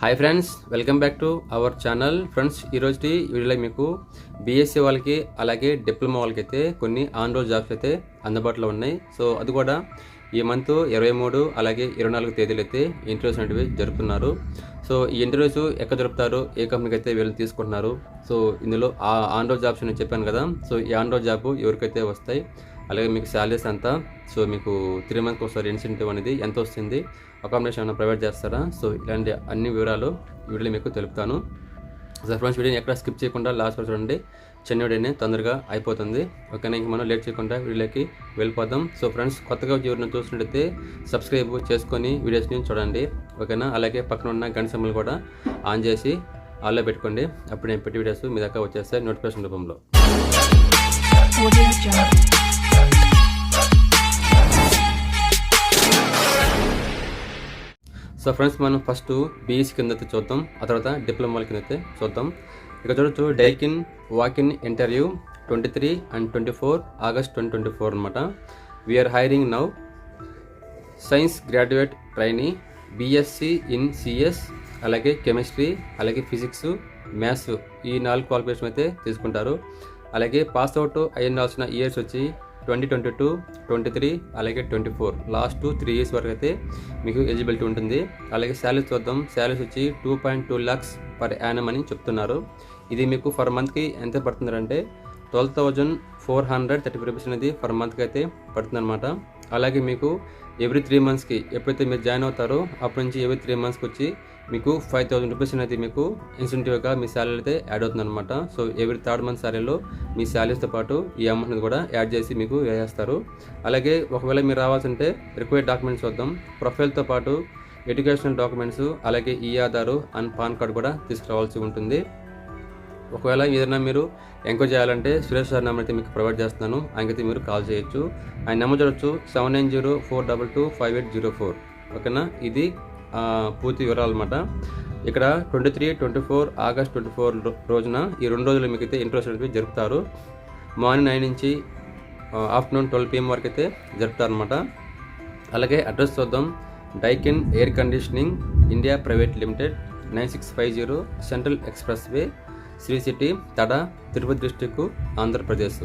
Hi friends welcome back to our channel friends ఈరోజు వీడియోలో మీకు బీఎస్సీ వాళ్ళకి అలాగే డిప్లొమా వాళ్ళకి అయితే కొన్ని ఆన్ రోల్ జాబ్స్ అయితే అందుబాటులో ఉన్నాయి. సో అది కూడా ఈ మంత్ ఇరవై మూడు అలాగే ఇరవై నాలుగు తేదీలు అయితే ఇంటర్వ్యూస్ అనేవి జరుపుతున్నారు. సో ఈ ఇంటర్వ్యూస్ ఎక్కడ జరుపుతారు ఏ కంపెనీకి అయితే వీళ్ళు తీసుకుంటున్నారు? సో ఇందులో ఆ ఆన్ రోల్ జాబ్స్ నేను చెప్పాను కదా. సో ఈ ఆన్ రోల్ జాబ్ ఎవరికైతే వస్తాయి అలాగే మీకు శాలరీస్ అంతా సో మీకు త్రీ మంత్కి ఒకసారి ఇన్సెంటివ్ అనేది ఎంత వస్తుంది? అకామిడేషన్ ఏమైనా ప్రొవైడ్ చేస్తారా? సో ఇలాంటి అన్ని వివరాలు వీడియోలో మీకు తెలుపుతాను. సో ఫ్రెండ్స్ వీడియోని ఎక్కడ స్కిప్ చేయకుండా లాస్ట్ వరకు చూడండి. చిన్న వీడియోనే తొందరగా అయిపోతుంది. ఓకేనా ఇంక మనం లేట్ చేయకుండా వీడియోకి వెళ్ళిపోదాం. సో ఫ్రెండ్స్ కొత్తగా ఎవరిని చూసినట్టయితే సబ్స్క్రైబ్ చేసుకొని వీడియోస్ని చూడండి. ఓకేనా అలాగే పక్కన ఉన్న గంట సమ్మలు కూడా ఆన్ చేసి ఆల్లో పెట్టుకోండి. అప్పుడు నేను పెట్టి వీడియోస్ మీ దాకా వచ్చేస్తాయి నోటిఫికేషన్ రూపంలో. సో ఫ్రెండ్స్ మనం ఫస్ట్ బీఎస్సీ కింద అయితే చూద్దాం. ఆ తర్వాత డిప్లొమాల కింద అయితే చూద్దాం. ఇక చూడొచ్చు Daikin walk in interview twenty three and twenty four August twenty twenty four అనమాట we're hiring now science graduate trainee BSc in CS అలాగే కెమిస్ట్రీ అలాగే ఫిజిక్స్ మ్యాథ్స్ ఈ నాలుగు క్వాలిఫికేషన్ అయితే తీసుకుంటారు. అలాగే పాస్ అవుట్ అయి ఇయర్స్ వచ్చి twenty twenty two twenty three అలాగే twenty four. Last three years వరకు అయితే మీకు ఎలిజిబిలిటీ ఉంటుంది. అలాగే శాలరీస్ చూద్దాం. శాలరీస్ వచ్చి two point two lakhs per annum అని చెప్తున్నారు. ఇది మీకు ఫర్ మంత్కి ఎంత పడుతుందంటే twelve thousand four hundred thirty five rupees అనేది ఫర్ మంత్కి అయితే పడుతుందన్నమాట. అలాగే మీకు ఎవ్రీ త్రీ మంత్స్కి ఎప్పుడైతే మీరు జాయిన్ అవుతారో అప్పటి నుంచి ఎవ్రీ త్రీ మంత్స్కి వచ్చి మీకు ఫైవ్ థౌసండ్ రూపీస్ అనేది మీకు ఇన్సెంటివ్గా మీ శాలరీ అయితే యాడ్ అవుతుందన్నమాట. సో ఎవ్రీ థర్డ్ మంత్ శాలరీలో మీ శాలరీస్తో పాటు ఈ అమౌంట్ అనేది కూడా యాడ్ చేసి మీకు వేసేస్తారు. అలాగే ఒకవేళ మీరు రావాల్సింటే రిక్వైర్డ్ డాక్యుమెంట్స్ వద్దాం ప్రొఫైల్తో పాటు ఎడ్యుకేషనల్ డాక్యుమెంట్స్ అలాగే ఈ ఆధారు అండ్ పాన్ కార్డ్ కూడా తీసుకురావాల్సి ఉంటుంది. ఒకవేళ ఏదైనా మీరు ఎంక్వైరీ చేయాలంటే సురేష్ సార్ నెంబర్ అయితే మీకు ప్రొవైడ్ చేస్తున్నాను. ఆయనకైతే మీరు కాల్ చేయొచ్చు. ఆయన నెంబర్ చూడొచ్చు seven nine zero four double two five eight zero four ఓకేనా? ఇది పూర్తి వివరాలు అనమాట ఇక్కడ twenty three twenty four August twenty four రోజున ఈ రెండు రోజులు మీకు అయితే ఇంట్రెస్ట్ అనేవి జరుపుతారు. మార్నింగ్ నైన్ నుంచి ఆఫ్టర్నూన్ ట్వెల్వ్ పిఎం వరకు అయితే జరుపుతారనమాట అలాగే అడ్రస్ చూద్దాం. Daikin air conditioning India private limited nine six five zero central express way Sri city Tada Tirupati district Andhra Pradesh.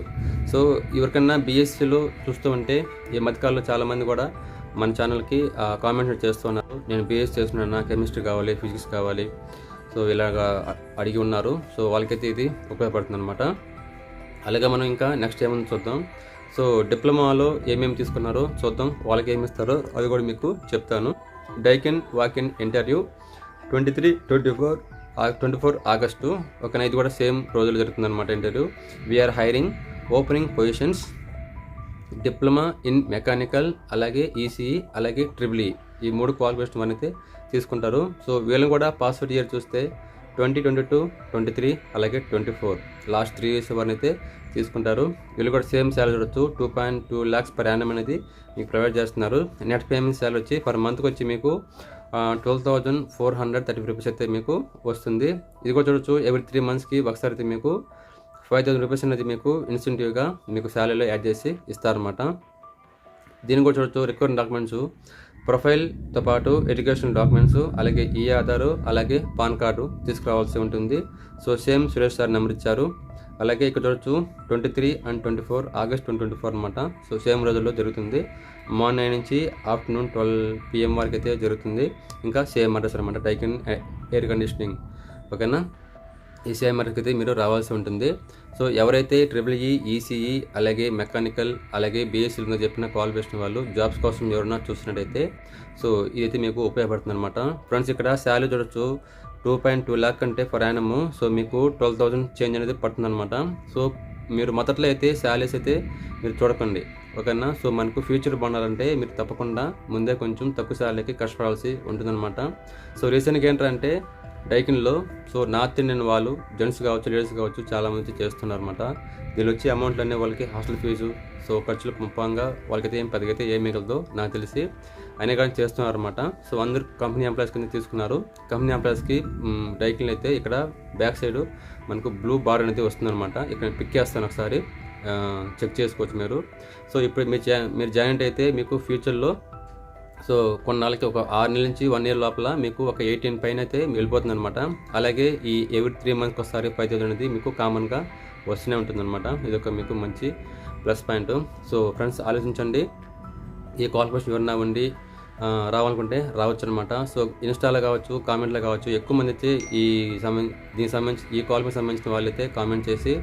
So ఎవరికన్నా బీఎస్సీలో చూస్తూ ఉంటే ఈ మధ్యకాలంలో చాలామంది కూడా మన ఛానల్కి కామెంట్ చేస్తున్నారు. నేను బిఎస్ చేస్తున్నాను కెమిస్ట్రీ కావాలి ఫిజిక్స్ కావాలి. సో ఇలాగా అడిగి ఉన్నారు. సో వాళ్ళకైతే ఇది ఉపయోగపడుతుంది అనమాట అలాగే మనం ఇంకా నెక్స్ట్ ఏమైనా చూద్దాం. సో డిప్లొమాలో ఏమేమి తీసుకున్నారో చూద్దాం. వాళ్ళకి ఏమి ఇస్తారో అది కూడా మీకు చెప్తాను. Daikin walk in interview twenty three twenty four twenty four August ఒక ఇది కూడా సేమ్ రోజులు జరుగుతుంది అనమాట interview we're hiring opening positions diploma in mechanical అలాగే ఈసీఈ అలాగే ట్రిబుల్ ఈ. ఈ మూడు క్వాలిఫికేషన్ అయితే తీసుకుంటారు. సో వీళ్ళని కూడా పాస్వర్డ్ ఇయర్ చూస్తే twenty twenty two twenty three అలాగే twenty four. Last three years వరకు అయితే తీసుకుంటారు. వీళ్ళు కూడా సేమ్ శాలరీ చూడొచ్చు. Two point two lakhs per annum అనేది మీకు ప్రొవైడ్ చేస్తున్నారు. నెట్ పేమెంట్ శాలరీ వచ్చి పర్ మంత్కి వచ్చి మీకు twelve thousand four hundred thirty rupees అయితే మీకు వస్తుంది. ఇది కూడా చూడొచ్చు. ఎవ్రీ త్రీ మంత్స్కి ఒకసారి అయితే మీకు ఫైవ్ థౌసండ్ రూపీస్ అనేది మీకు ఇన్సెంటివ్గా మీకు శాలరీలో యాడ్ చేసి ఇస్తారన్నమాట. దీన్ని కూడా చూడొచ్చు రిక్వైర్ డాక్యుమెంట్స్ ప్రొఫైల్తో పాటు ఎడ్యుకేషన్ డాక్యుమెంట్స్ అలాగే ఈ ఆధారు అలాగే పాన్ కార్డు తీసుకురావాల్సి ఉంటుంది. So same Suresh sir number ఇచ్చారు. అలాగే ఇక్కడ చూడొచ్చు twenty three and twenty four August twenty twenty four అనమాట సో సేమ్ రోజుల్లో జరుగుతుంది. మార్నింగ్ నైన్ నుంచి ఆఫ్టర్నూన్ ట్వెల్వ్ పిఎం వరకు అయితే జరుగుతుంది. ఇంకా సేమ్ అడ్రస్ అనమాట టైకిన్ ఎయిర్ కండిషనింగ్. ఓకేనా? ఈసీఐ మార్క్ అయితే మీరు రావాల్సి ఉంటుంది. సో ఎవరైతే ట్రిపుల్ ఈ ఈసీఈ అలాగే మెకానికల్ అలాగే బీఎస్సీలో చెప్పిన క్వాలిఫికేషన్ వాళ్ళు జాబ్స్ కోసం ఎవరన్నా చూసినట్టయితే సో ఇదైతే మీకు ఉపయోగపడుతుంది అనమాట ఫ్రెండ్స్ ఇక్కడ శాలరీ చూడొచ్చు. టూ పాయింట్ టూ ల్యాక్ అంటే ఫర్ యానము సో మీకు ట్వెల్వ్ థౌసండ్ చేంజ్ అనేది పడుతుంది అనమాట సో మీరు మొదట్లో అయితే శాలరీస్ అయితే మీరు చూడకండి. ఓకేనా? సో మనకు ఫ్యూచర్ బాగుండాలంటే మీరు తప్పకుండా ముందే కొంచెం తక్కువ శాలరీకి కష్టపడాల్సి ఉంటుందన్నమాట. సో రీసెంట్గా ఏంటంటే డైకిన్లో సో నార్త్ ఇండియన్ వాళ్ళు జెంట్స్ కావచ్చు లేడీస్ కావచ్చు చాలామంది చేస్తున్నారన్నమాట. చేస్తున్నారు అనమాట దీనిలో వచ్చే అమౌంట్లు అనేవి వాళ్ళకి హాస్టల్ ఫీజు సో ఖర్చులు ముప్పంగా వాళ్ళకైతే ఏం పెద్దగైతే ఏం మిగలదో నాకు తెలిసి. అయినా కానీ చేస్తున్నారన్నమాట. సో అందరు కంపెనీ ఎంప్లాయీస్ కింద తీసుకున్నారు. కంపెనీ ఎంప్లాయీస్కి డైకిన్లు అయితే ఇక్కడ బ్యాక్ సైడ్ మనకు బ్లూ బార్ అనేది వస్తుందన్నమాట. ఇక్కడ పిక్ చేస్తాను ఒకసారి. చెక్ చేసుకోవచ్చు మీరు. సో ఇప్పుడు మీరు జా- మీరు జాయింట్ అయితే మీకు ఫ్యూచర్లో సో కొన్నాళ్ళకి ఒక ఆరు నెలల నుంచి వన్ ఇయర్ లోపల మీకు ఒక ఎయిటీన్ పైన అయితే వెళ్ళిపోతుంది అనమాట అలాగే ఈ ఎవ్రీ త్రీ మంత్స్కి ఒకసారి ఫైవ్ థౌసండ్ అనేది మీకు కామన్గా వస్తూనే ఉంటుంది అనమాట ఇది ఒక మీకు మంచి ప్లస్ పాయింట్ సో ఫ్రెండ్స్ ఆలోచించండి. ఈ క్వాలిఫికేషన్ ఎవరన్నా ఉండి రావాలనుకుంటే రావచ్చు అనమాట సో ఇన్స్టాలో కావచ్చు కామెంట్లో కావచ్చు ఎక్కువ మంది అయితే ఈ సంబంధించి దీనికి సంబంధించి ఈ క్వాలిఫికేషన్ సంబంధించిన వాళ్ళు అయితే కామెంట్ చేసి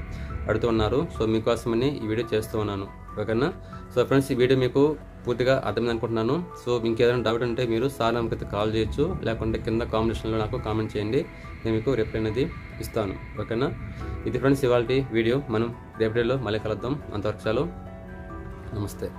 అడుగుతూ ఉన్నారు. సో మీకోసమని ఈ వీడియో చేస్తూ ఉన్నాను. ఓకేనా? సో ఫ్రెండ్స్ ఈ వీడియో మీకు పూర్తిగా అర్థమైంది అనుకుంటున్నాను. సో మీకు ఏదైనా డౌట్ ఉంటే మీరు సార్ నమ్మకైతే కాల్ చేయొచ్చు. లేకుంటే కింద కాంబినేషన్లో నాకు కామెంట్ చేయండి. నేను మీకు రిప్లై అనేది ఇస్తాను. ఓకేనా? ఇది ఫ్రెండ్స్ ఇవాళ వీడియో. మనం రేపటిలో మళ్ళీ కలుద్దాం. అంతవరకు చాలు. నమస్తే.